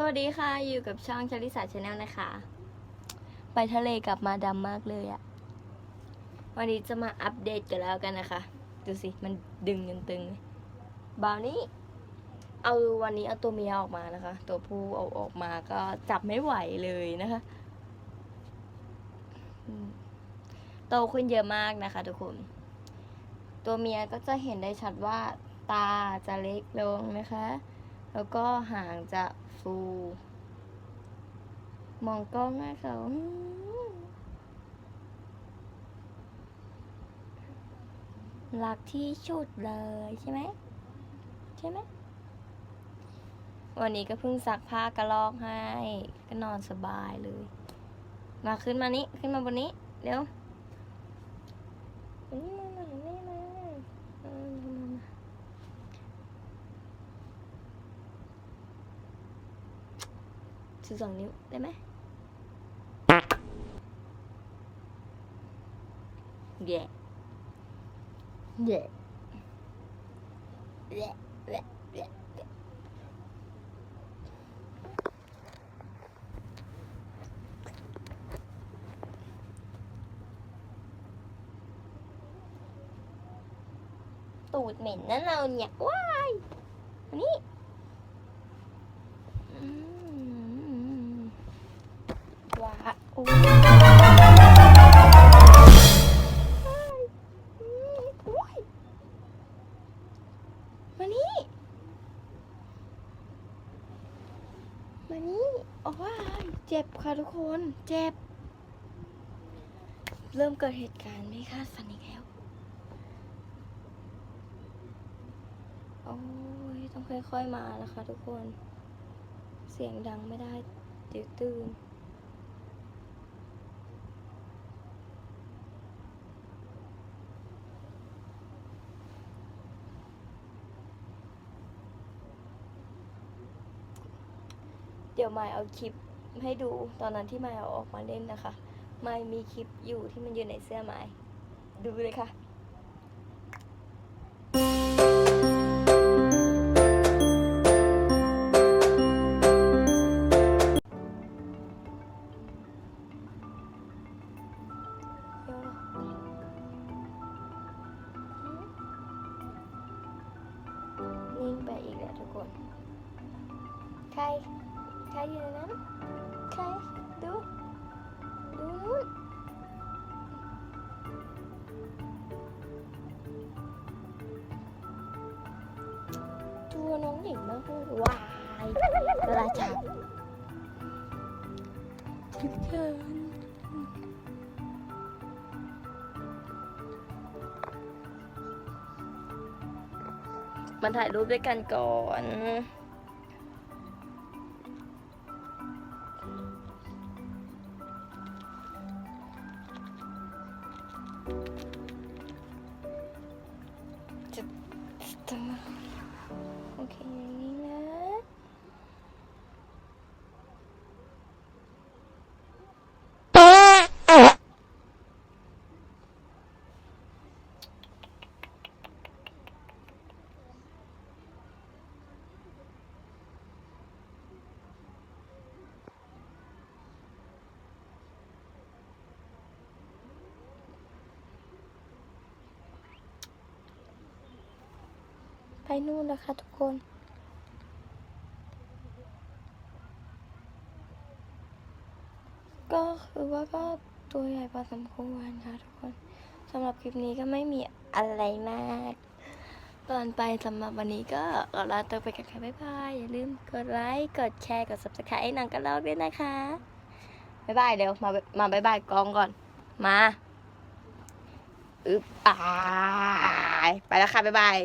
สวัสดีค่ะ อยู่กับช่องชลิสาชาแนลนะคะ ไปทะเลกลับมาดำมากเลยอะวันนี้จะมาอัปเดตกันแล้วกันนะคะ ดูสิ มันดึงกันตึงบาวนี้ เอาวันนี้เอาตัวเมียออกมานะคะ ตัวผู้เอาออกมาก็จับไม่ไหวเลยนะคะโตขึ้นเยอะมากนะคะ ทุกคน ตัวเมียก็จะเห็นได้ชัดว่าตาจะเล็กลงนะคะ แล้วก็หางจะฟู มองกล้องนะเขาอืมรักที่ชุดเลยใช่ไหมใช่ไหมวันนี้ก็เพิ่งซักผ้ากระลอกให้ ก็นอนสบายเลย มาขึ้นมานี้ขึ้นมาบนนี้ เร็วนี่มามานี่มาเออมามา สิบสองนิ้วได้ไหมแย่แย่แย่แย่แย่ตูดเหม็นนะเราเนี่ยว้ายมานี่ อืมว้าอู้อุ๊ย มานี่ มานี่ โอ้ยเจ็บค่ะทุกคน เจ็บ เริ่มเกิดเหตุการณ์ไม่คาดฝันอีกแล้ว โอ้ย ต้องค่อยๆมานะคะทุกคน เสียงดังไม่ได้เดี๋ยวตื่น เดี๋ยวไมายเอาคลิปให้ดูตอนนั้นที่ไมายเอาออกมาเล่นนะคะ ไมายมีคลิปอยู่ที่มันอยู่ในเสื้อไมยดูเลยค่ะยวนิ่งไปอีกแล้วทุกคน ใคร ตัวน้องเด็กมากเลยว้ายราชาถึงเชิญมาถ่ายรูปด้วยกันก่อนจะจะ มาโอเคอย่างนี้นะ ไปนู่นนะคะทุกคน ก็คือว่าก็ตัวใหญ่พอสมควรค่ะทุกคนสำหรับคลิปนี้ก็ไม่มีอะไรมากตอนไปสำหรับวันนี้ก็ขอลาตัวไปกันค่ะบ๊ายบายอย่าลืมกดไลค์กดแชร์กด subscribe ให้หนังกันลอกด้วยนะคะบ๊ายบายเดี๋ยวมามาบ๊ายบายกองก่อน มาอึบายไปแล้วค่ะบ๊ายบาย